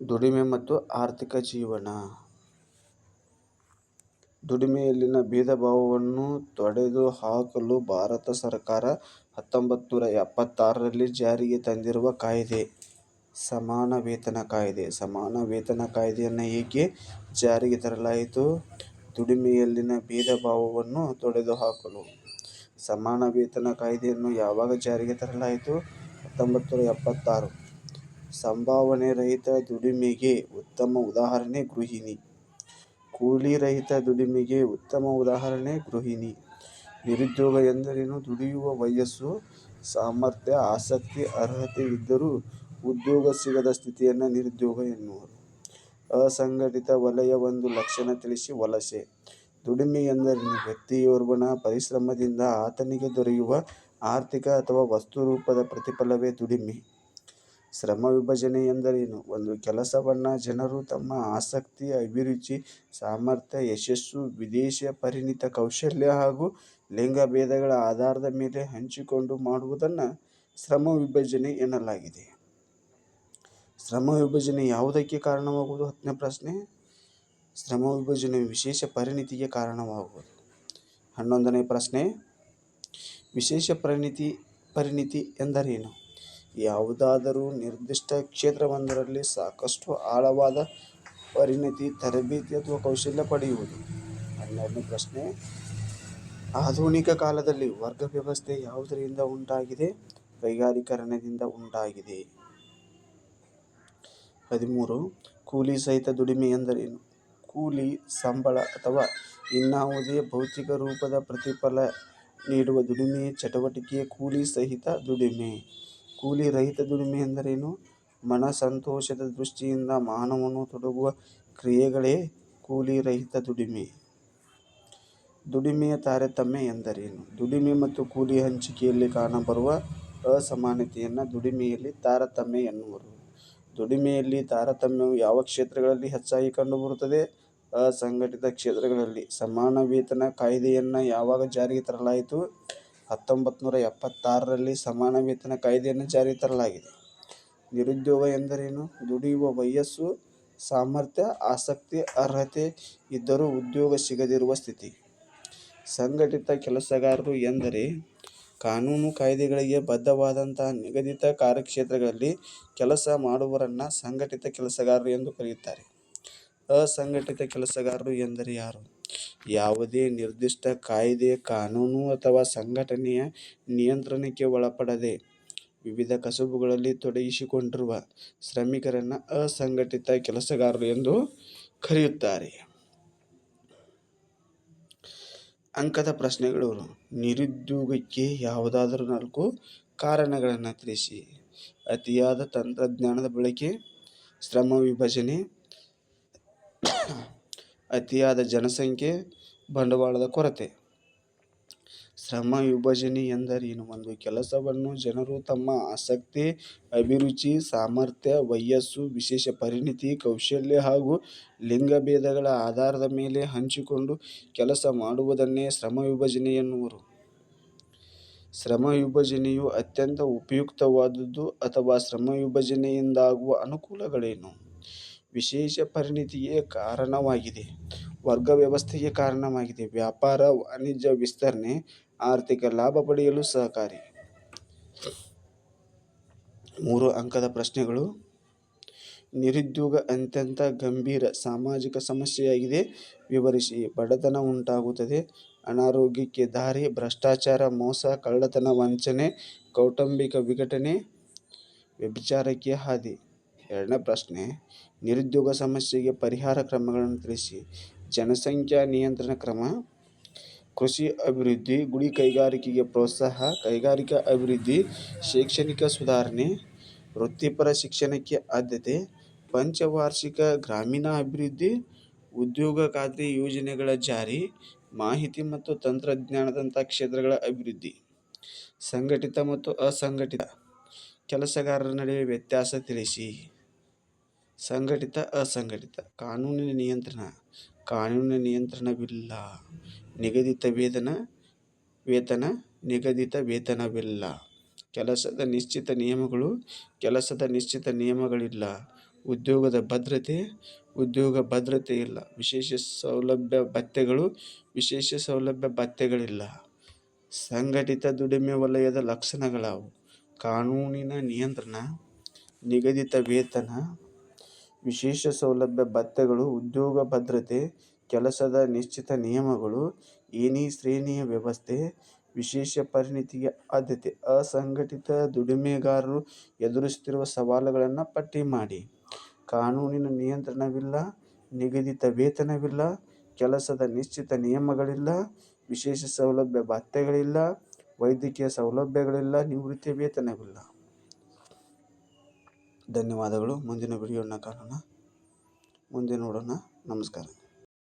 ದುಡಿಮೆ ಮತ್ತು ಆರ್ಥಿಕ ಜೀವನ ದುಡಿಮೆಯಲ್ಲಿನ ಭೇದಭಾವವನ್ನು ತೊಡೆದುಹಾಕಲು ಭಾರತ ಸರ್ಕಾರ ಹತ್ತೊಂಬತ್ತನೂರ ಎಪ್ಪತ್ತಾರರಲ್ಲಿ ಜಾರಿಗೆ ತಂದಿರುವ ಕಾಯ್ದೆ, ಸಮಾನ ವೇತನ ಕಾಯ್ದೆ. ಸಮಾನ ವೇತನ ಕಾಯ್ದೆಯನ್ನು ಏಕೆ ಜಾರಿಗೆ ತರಲಾಯಿತು? ದುಡಿಮೆಯಲ್ಲಿನ ಭೇದಭಾವವನ್ನು ತೊಡೆದುಹಾಕಲು. ಸಮಾನ ವೇತನ ಕಾಯ್ದೆಯನ್ನು ಯಾವಾಗ ಜಾರಿಗೆ ತರಲಾಯಿತು? ಹತ್ತೊಂಬತ್ತನೂರ ಎಪ್ಪತ್ತಾರು. ಸಂಭಾವನೆ ರಹಿತ ದುಡಿಮೆಗೆ ಉತ್ತಮ ಉದಾಹರಣೆ ಗೃಹಿಣಿ. ಕೂಲಿ ರಹಿತ ದುಡಿಮೆಗೆ ಉತ್ತಮ ಉದಾಹರಣೆ ಗೃಹಿಣಿ. ನಿರುದ್ಯೋಗ ಎಂದರೇನು? ದುಡಿಯುವ ವಯಸ್ಸು, ಸಾಮರ್ಥ್ಯ, ಆಸಕ್ತಿ, ಅರ್ಹತೆ ಇದ್ದರೂ ಉದ್ಯೋಗ ಸಿಗದ ಸ್ಥಿತಿಯನ್ನು ನಿರುದ್ಯೋಗ ಎನ್ನುವರು. ಅಸಂಘಟಿತ ವಲಯ ಒಂದು ಲಕ್ಷಣ ತಿಳಿಸಿ. ವಲಸೆ. ದುಡಿಮೆ ಎಂದರೇನು? ವ್ಯಕ್ತಿಯೋರ್ವನ ಪರಿಶ್ರಮದಿಂದ ಆತನಿಗೆ ದೊರೆಯುವ ಆರ್ಥಿಕ ಅಥವಾ ವಸ್ತು ರೂಪದ ಪ್ರತಿಫಲವೇ ದುಡಿಮೆ. ಶ್ರಮ ವಿಭಜನೆ ಎಂದರೇನು? ಒಂದು ಕೆಲಸವನ್ನ ಜನರು ತಮ್ಮ ಆಸಕ್ತಿ, ಅಭಿರುಚಿ, ಸಾಮರ್ಥ್ಯ, ಯಶಸ್ಸು, ವಿದೇಶ ಪರಿಣಿತ ಕೌಶಲ್ಯ ಹಾಗೂ ಲಿಂಗಭೇದಗಳ ಆಧಾರದ ಮೇಲೆ ಹಂಚಿಕೊಂಡು ಮಾಡುವುದನ್ನ ಶ್ರಮ ವಿಭಜನೆ ಎನ್ನಲಾಗಿದೆ. ಶ್ರಮ ವಿಭಜನೆ ಯಾವುದಕ್ಕೆ ಕಾರಣವಾಗುವುದು? ಹತ್ತನೇ ಪ್ರಶ್ನೆ. ಶ್ರಮ ವಿಭಜನೆ ವಿಶೇಷ ಪರಿಣಿತಿಗೆ ಕಾರಣವಾಗುವುದು. ಹನ್ನೊಂದನೇ ಪ್ರಶ್ನೆ. ವಿಶೇಷ ಪರಿಣಿತಿ ಪರಿಣಿತಿ ಎಂದರೇನು? ಯಾವುದಾದರೂ ನಿರ್ದಿಷ್ಟ ಕ್ಷೇತ್ರವೊಂದರಲ್ಲಿ ಸಾಕಷ್ಟು ಆಳವಾದ ಪರಿಣತಿ, ತರಬೇತಿ ಅಥವಾ ಕೌಶಲ್ಯ ಪಡೆಯುವುದು. ಹನ್ನೆರಡನೇ ಪ್ರಶ್ನೆ. ಆಧುನಿಕ ಕಾಲದಲ್ಲಿ ವರ್ಗ ವ್ಯವಸ್ಥೆ ಯಾವುದರಿಂದ ಉಂಟಾಗಿದೆ? ಕೈಗಾರೀಕರಣದಿಂದ ಉಂಟಾಗಿದೆ. ಹದಿಮೂರು. ಕೂಲಿ ಸಹಿತ ದುಡಿಮೆ ಎಂದರೇನು? ಕೂಲಿ, ಸಂಬಳ ಅಥವಾ ಇನ್ನಾವುದೇ ಭೌತಿಕ ರೂಪದ ಪ್ರತಿಫಲ ನೀಡುವ ದುಡಿಮೆ ಚಟುವಟಿಕೆಯ ಕೂಲಿ ಸಹಿತ ದುಡಿಮೆ. ಕೂಲಿ ರಹಿತ ದುಡಿಮೆ ಎಂದರೇನು? ಮನಸ್ಸಂತೋಷದ ದೃಷ್ಟಿಯಿಂದ ಮಾನವನು ತೊಡಗುವ ಕ್ರಿಯೆಗಳೇ ಕೂಲಿ ರಹಿತ ದುಡಿಮೆ. ದುಡಿಮೆಯ ತಾರತಮ್ಯ ಎಂದರೇನು? ದುಡಿಮೆ ಮತ್ತು ಕೂಲಿ ಹಂಚಿಕೆಯಲ್ಲಿ ಕಾಣಬರುವ ಅಸಮಾನತೆಯನ್ನು ದುಡಿಮೆಯಲ್ಲಿ ತಾರತಮ್ಯ ಎನ್ನುವರು. ದುಡಿಮೆಯಲ್ಲಿ ತಾರತಮ್ಯವು ಯಾವ ಕ್ಷೇತ್ರಗಳಲ್ಲಿ ಹೆಚ್ಚಾಗಿ ಕಂಡುಬರುತ್ತದೆ? ಅಸಂಘಟಿತ ಕ್ಷೇತ್ರಗಳಲ್ಲಿ. ಸಮಾನ ವೇತನ ಕಾಯ್ದೆಯನ್ನು ಯಾವಾಗ ಜಾರಿಗೆ ತರಲಾಯಿತು? ಹತ್ತೊಂಬತ್ತನೂರ ಎಪ್ಪತ್ತಾರರಲ್ಲಿ ಸಮಾನ ವೇತನ ಕಾಯ್ದೆಯನ್ನು ಜಾರಿಗೆ ತರಲಾಗಿದೆ. ನಿರುದ್ಯೋಗ ಎಂದರೇನು? ದುಡಿಯುವ ವಯಸ್ಸು, ಸಾಮರ್ಥ್ಯ, ಆಸಕ್ತಿ, ಅರ್ಹತೆ ಇದ್ದರೂ ಉದ್ಯೋಗ ಸಿಗದಿರುವ ಸ್ಥಿತಿ. ಸಂಘಟಿತ ಕೆಲಸಗಾರರು ಎಂದರೆ ಕಾನೂನು ಕಾಯ್ದೆಗಳಿಗೆ ಬದ್ಧವಾದಂತಹ ನಿಗದಿತ ಕಾರ್ಯಕ್ಷೇತ್ರಗಳಲ್ಲಿ ಕೆಲಸ ಮಾಡುವವರನ್ನು ಸಂಘಟಿತ ಕೆಲಸಗಾರರು ಎಂದು ಕರೆಯುತ್ತಾರೆ. ಅಸಂಘಟಿತ ಕೆಲಸಗಾರರು ಎಂದರೆ ಯಾರು? ಯಾವುದೇ ನಿರ್ದಿಷ್ಟ ಕಾಯಿದೆ ಕಾನೂನು ಅಥವಾ ಸಂಘಟನೆಯ ನಿಯಂತ್ರಣಕ್ಕೆ ಒಳಪಡದೆ ವಿವಿಧ ಕಸುಬುಗಳಲ್ಲಿ ತೊಡಗಿಸಿಕೊಂಡಿರುವ ಶ್ರಮಿಕರನ್ನು ಅಸಂಘಟಿತ ಕೆಲಸಗಾರರು ಎಂದು ಕರೆಯುತ್ತಾರೆ. ಅಂಕದ ಪ್ರಶ್ನೆಗಳು. ನಿರುದ್ಯೋಗಕ್ಕೆ ಯಾವುದಾದರೂ ನಾಲ್ಕು ಕಾರಣಗಳನ್ನು ತಿಳಿಸಿ. ಅತಿಯಾದ ತಂತ್ರಜ್ಞಾನದ ಬಳಕೆ, ಶ್ರಮ ವಿಭಜನೆ, ಅತಿಯಾದ ಜನಸಂಖ್ಯೆ, ಬಂಡವಾಳದ ಕೊರತೆ. ಶ್ರಮ ವಿಭಜನೆ ಎಂದರೇನು? ಒಂದು ಕೆಲಸವನ್ನು ಜನರು ತಮ್ಮ ಆಸಕ್ತಿ, ಅಭಿರುಚಿ, ಸಾಮರ್ಥ್ಯ, ವಯಸ್ಸು, ವಿಶೇಷ ಪರಿಣಿತಿ, ಕೌಶಲ್ಯ ಹಾಗೂ ಲಿಂಗಭೇದಗಳ ಆಧಾರದ ಮೇಲೆ ಹಂಚಿಕೊಂಡು ಕೆಲಸ ಮಾಡುವುದನ್ನೇ ಶ್ರಮ ವಿಭಜನೆ ಎನ್ನುವರು. ಶ್ರಮ ವಿಭಜನೆಯು ಅತ್ಯಂತ ಉಪಯುಕ್ತವಾದುದು ಅಥವಾ ಶ್ರಮ ವಿಭಜನೆಯಿಂದಾಗುವ ಅನುಕೂಲಗಳೇನು? ವಿಶೇಷ ಪರಿಣಿತಿಗೆ ಕಾರಣವಾಗಿದೆ. ವರ್ಗ ವ್ಯವಸ್ಥೆಗೆ ಕಾರಣವಾಗಿದೆ. ವ್ಯಾಪಾರ, ವಾಣಿಜ್ಯ ವಿಸ್ತರಣೆ, ಆರ್ಥಿಕ ಲಾಭ ಪಡೆಯಲು ಸಹಕಾರಿ. ಮೂರು ಅಂಕದ ಪ್ರಶ್ನೆಗಳು. ನಿರುದ್ಯೋಗ ಅತ್ಯಂತ ಗಂಭೀರ ಸಾಮಾಜಿಕ ಸಮಸ್ಯೆಯಾಗಿದೆ ವಿವರಿಸಿ. ಬಡತನ ಉಂಟಾಗುತ್ತದೆ. ಅನಾರೋಗ್ಯಕ್ಕೆ ದಾರಿ. ಭ್ರಷ್ಟಾಚಾರ, ಮೋಸ, ಕಳ್ಳತನ, ವಂಚನೆ, ಕೌಟುಂಬಿಕ ವಿಘಟನೆ, ವ್ಯಭಿಚಾರಕ್ಕೆ ಹಾದಿ. ಎರಡನೇ ಪ್ರಶ್ನೆ. ನಿರುದ್ಯೋಗ ಸಮಸ್ಯೆಗೆ ಪರಿಹಾರ ಕ್ರಮಗಳನ್ನು ತಿಳಿಸಿ. ಜನಸಂಖ್ಯಾ ನಿಯಂತ್ರಣ ಕ್ರಮ, ಕೃಷಿ ಅಭಿವೃದ್ಧಿ, ಗುಡಿ ಕೈಗಾರಿಕೆಗೆ ಪ್ರೋತ್ಸಾಹ, ಕೈಗಾರಿಕಾ ಅಭಿವೃದ್ಧಿ, ಶೈಕ್ಷಣಿಕ ಸುಧಾರಣೆ, ವೃತ್ತಿಪರ ಶಿಕ್ಷಣಕ್ಕೆ ಆದ್ಯತೆ, ಪಂಚವಾರ್ಷಿಕ ಗ್ರಾಮೀಣಾಭಿವೃದ್ಧಿ, ಉದ್ಯೋಗ ಖಾತ್ರಿ ಯೋಜನೆಗಳ ಜಾರಿ, ಮಾಹಿತಿ ಮತ್ತು ತಂತ್ರಜ್ಞಾನದಂಥ ಕ್ಷೇತ್ರಗಳ ಅಭಿವೃದ್ಧಿ. ಸಂಘಟಿತ ಮತ್ತು ಅಸಂಘಟಿತ ಕೆಲಸಗಾರರ ನಡುವೆ ವ್ಯತ್ಯಾಸ ತಿಳಿಸಿ. ಸಂಘಟಿತ, ಅಸಂಘಟಿತ. ಕಾನೂನಿನ ನಿಯಂತ್ರಣ, ಕಾನೂನಿನ ನಿಯಂತ್ರಣವಿಲ್ಲ. ನಿಗದಿತ ವೇತನ, ವೇತನ ನಿಗದಿತ ವೇತನವಿಲ್ಲ. ಕೆಲಸದ ನಿಶ್ಚಿತ ನಿಯಮಗಳು, ಕೆಲಸದ ನಿಶ್ಚಿತ ನಿಯಮಗಳಿಲ್ಲ. ಉದ್ಯೋಗದ ಭದ್ರತೆ ಉದ್ಯೋಗ ಭದ್ರತೆ ಇಲ್ಲ ವಿಶೇಷ ಸೌಲಭ್ಯ ಭತ್ಯೆಗಳು ವಿಶೇಷ ಸೌಲಭ್ಯ ಭತ್ಯೆಗಳಿಲ್ಲ ಸಂಘಟಿತ ದುಡಿಮೆ ವಲಯದ ಲಕ್ಷಣಗಳಾವು ಕಾನೂನಿನ ನಿಯಂತ್ರಣ ನಿಗದಿತ ವೇತನ ವಿಶೇಷ ಸೌಲಭ್ಯ ಭತ್ತೆಗಳು, ಉದ್ಯೋಗ ಭದ್ರತೆ, ಕೆಲಸದ ನಿಶ್ಚಿತ ನಿಯಮಗಳು ಏನಿ ಶ್ರೇಣಿಯ ವ್ಯವಸ್ಥೆ, ವಿಶೇಷ ಪರಿಣಿತಿಗೆ ಆದ್ಯತೆ, ಅಸಂಘಟಿತ ದುಡಿಮೆಗಾರರು ಎದುರಿಸುತ್ತಿರುವ ಸವಾಲುಗಳನ್ನು ಪಟ್ಟಿ ಮಾಡಿ. ಕಾನೂನಿನ ನಿಯಂತ್ರಣವಿಲ್ಲ, ನಿಗದಿತ ವೇತನವಿಲ್ಲ, ಕೆಲಸದ ನಿಶ್ಚಿತ ನಿಯಮಗಳಿಲ್ಲ, ವಿಶೇಷ ಸೌಲಭ್ಯ ಭತ್ಯೆಗಳಿಲ್ಲ ವೈದ್ಯಕೀಯ ಸೌಲಭ್ಯಗಳಿಲ್ಲ, ನಿವೃತ್ತಿ ವೇತನವಿಲ್ಲ. ಧನ್ಯವಾದಗಳು. ಮುಂದಿನ ವಿಡಿಯೋನ ಕಾಣೋಣ. ಮುಂದೆ ನೋಡೋಣ. ನಮಸ್ಕಾರ.